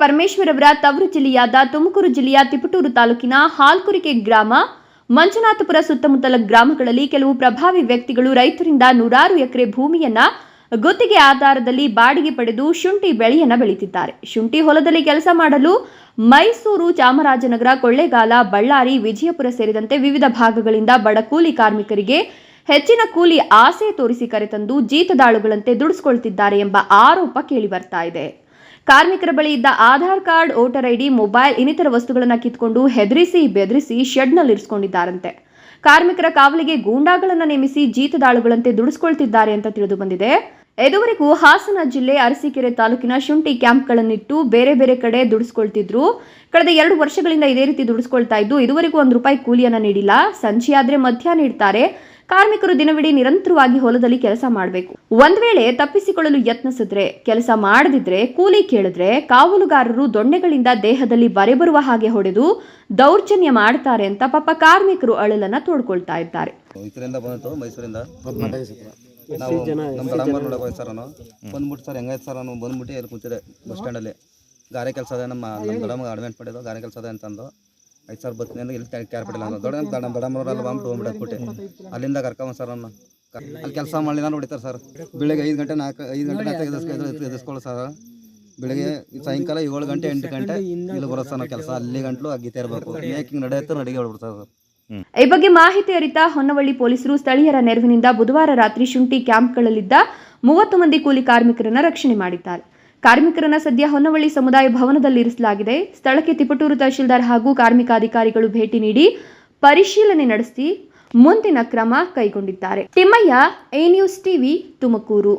ಪರಮೇಶ್ವರ್ ಅವರ ತವರು ಜಿಲ್ಲೆಯಾದ ತುಮಕೂರು ಜಿಲ್ಲೆಯ ತಿಪಟೂರು ತಾಲೂಕಿನ ಹಾಲ್ಕುರಿಕೆ ಗ್ರಾಮ, ಮಂಜುನಾಥಪುರ ಸುತ್ತಮುತ್ತಲ ಗ್ರಾಮಗಳಲ್ಲಿ ಕೆಲವು ಪ್ರಭಾವಿ ವ್ಯಕ್ತಿಗಳು ರೈತರಿಂದ ನೂರಾರು ಎಕರೆ ಭೂಮಿಯನ್ನ ಗುತ್ತಿಗೆ ಆಧಾರದಲ್ಲಿ ಬಾಡಿಗೆ ಪಡೆದು ಶುಂಠಿ ಬೆಳೆಯನ್ನ ಬೆಳೀತಿದ್ದಾರೆ ಶುಂಠಿ ಹೊಲದಲ್ಲಿ ಕೆಲಸ ಮಾಡಲು ಮೈಸೂರು ಚಾಮರಾಜನಗರ, ಕೊಳ್ಳೇಗಾಲ, ಬಳ್ಳಾರಿ, ವಿಜಯಪುರ ಸೇರಿದಂತೆ ವಿವಿಧ ಭಾಗಗಳಿಂದ ಬಡ ಕೂಲಿ ಕಾರ್ಮಿಕರಿಗೆ ಹೆಚ್ಚಿನ ಕೂಲಿ ಆಸೆ ತೋರಿಸಿ ಕರೆತಂದು ಜೀತದಾಳುಗಳಂತೆ ದುಡಿಸ್ಕೊಳ್ತಿದ್ದಾರೆ ಎಂಬ ಆರೋಪ ಕೇಳಿ ಬರ್ತಾ ಇದೆ. ಕಾರ್ಮಿಕರ ಬಳಿ ಇದ್ದ Aadhaar card, voter ID, mobile ಇನ್ನಿತರ ವಸ್ತುಗಳನ್ನು ಕಿತ್ಕೊಂಡು ಹೆದರಿಸಿ ಬೆದರಿಸಿ ಶೆಡ್ನಲ್ಲಿ ಇರಿಸಿಕೊಂಡಿದ್ದಾರಂತೆ. ಕಾರ್ಮಿಕರ ಕಾವಲಿಗೆ ಗೂಂಡಾಗಳನ್ನು ನೇಮಿಸಿ ಜೀತದಾಳುಗಳಂತೆ ದುಡಿಸ್ಕೊಳ್ತಿದ್ದಾರೆ ಅಂತ ತಿಳಿದು ಬಂದಿದೆ. ಇದುವರೆಗೂ ಹಾಸನ ಜಿಲ್ಲೆ ಅರಸೀಕೆರೆ ತಾಲೂಕಿನ ಶುಂಠಿ ಕ್ಯಾಂಪ್ಗಳನ್ನಿಟ್ಟು ಬೇರೆ ಬೇರೆ ಕಡೆ ದುಡಿಸ್ಕೊಳ್ತಿದ್ರು. ಕಳೆದ ಎರಡು ವರ್ಷಗಳಿಂದ ಇದೇ ರೀತಿ ದುಡಿಸ್ಕೊಳ್ತಾ ಇದ್ದು ಇದುವರೆಗೂ ಒಂದು ರೂಪಾಯಿ ಕೂಲಿಯನ್ನ ನೀಡಿಲ್ಲ. ಸಂಜೆಯಾದ್ರೆ ಮಧ್ಯ ನೀಡ್ತಾರೆ ಕಾರ್ಮಿಕರು ದಿನವಿಡೀ ನಿರಂತರವಾಗಿ ಹೊಲದಲ್ಲಿ ಕೆಲಸ ಮಾಡಬೇಕು. ಒಂದ್ ವೇಳೆ ತಪ್ಪಿಸಿಕೊಳ್ಳಲು ಯತ್ನಿಸಿದ್ರೆ ಕೆಲಸ ಮಾಡದಿದ್ರೆ ಕೂಲಿ ಕೇಳಿದ್ರೆ ಕಾವಲುಗಾರರು ದೊಣ್ಣೆಗಳಿಂದ ದೇಹದಲ್ಲಿ ಬರೆ ಬರುವ ಹಾಗೆ ಹೊಡೆದು ದೌರ್ಜನ್ಯ ಮಾಡ್ತಾರೆ ಅಂತ ಪಾಪ ಕಾರ್ಮಿಕರು ಅಳಲನ್ನ ತೋಡ್ಕೊಳ್ತಾ ಇದ್ದಾರೆ. ನಾವು ನಮ್ಮ ದಡಂಬರ್ ಸರ್ ನಾನು. ಬಂದ್ಬಿಟ್ಟು ಸರ್ ಹೆಂಗಾಯ್ತು ಸರ್ ನಾನು? ಬಂದ್ಬಿಟ್ಟು ಇಲ್ಲಿ ಕೂತಿದೆ ಬಸ್ ಸ್ಟ್ಯಾಂಡಲ್ಲಿ ಗಾರೆ ಕೆಲಸ ಅದೇ ನಮ್ಮ ನಮ್ಮ ದಡಮ್ಮ ಅಡ್ಮೆಂಟ್ ಪಡೆದು ಗಾರೆ ಕೆಲಸ ಅದೇ. ಅಂತಂದು ಐದು ಸರ್ ಬರ್ತೀನಿ ಅಂದ್ರೆ ಇಲ್ಲಿ ಕ್ಯಾರ್ ಪಡಿಲ್ಲ ಅಂತ ದೊಡ್ಡ ದಡ ದಡಂಬರಲ್ಲ ಬಂದ್ಬಿಟ್ಟು ಹೋಗ್ಬಿಟ್ಟು ಹಾಕ್ಬಿಟ್ಟೆ ಅಲ್ಲಿಂದ ಕರ್ಕೊಂಬ ಸರ್ ನನ್ನ ಅಲ್ಲಿ ಕೆಲಸ ಮಾಡಲಿಲ್ಲ ನೋಡಿತಾರೆ ಸರ್. ಬೆಳಿಗ್ಗೆ ಐದು ಗಂಟೆ ನಾಲ್ಕು ಐದು ಗಂಟೆ ನಾಲ್ಕು ಎದುರಿಸ್ಕೊ ಎದುರಿಸ್ಕೊಳ್ಳೋ ಸರ್. ಬೆಳಿಗ್ಗೆ ಸಾಯಂಕಾಲ ಏಳು ಗಂಟೆ ಎಂಟು ಗಂಟೆ ಇಲ್ಲಿ ಬರೋ ಸರ್ ನಾವು ಕೆಲಸ. ಅಲ್ಲಿ ಗಂಟಲು ಅಗ್ಗಿತಾ ಇರಬೇಕು. ಮೇಕಿಂಗ್ ನಡೆಯುತ್ತೆ ನಡಿಗೆ ಹೊಡ್ಬಿಡ್ತಾರೆ ಸರ್. ಈ ಬಗ್ಗೆ ಮಾಹಿತಿ ಅರಿತ ಹೊನ್ನವಳ್ಳಿ ಪೊಲೀಸರು ಸ್ಥಳೀಯರ ನೆರವಿನಿಂದ ಬುಧವಾರ ರಾತ್ರಿ ಶುಂಠಿ ಕ್ಯಾಂಪ್ಗಳಲ್ಲಿದ್ದ ಮೂವತ್ತು ಮಂದಿ ಕೂಲಿ ಕಾರ್ಮಿಕರನ್ನು ರಕ್ಷಣೆ ಮಾಡಿದ್ದಾರೆ. ಕಾರ್ಮಿಕರನ್ನು ಸದ್ಯ ಹೊನ್ನವಳ್ಳಿ ಸಮುದಾಯ ಭವನದಲ್ಲಿ ಇರಿಸಲಾಗಿದೆ. ಸ್ಥಳಕ್ಕೆ ತಿಪಟೂರು ತಹಶೀಲ್ದಾರ್ ಹಾಗೂ ಕಾರ್ಮಿಕ ಅಧಿಕಾರಿಗಳು ಭೇಟಿ ನೀಡಿ ಪರಿಶೀಲನೆ ನಡೆಸಿ ಮುಂದಿನ ಕ್ರಮ ಕೈಗೊಂಡಿದ್ದಾರೆ. Thimmaiah, A news TV Tumakuru.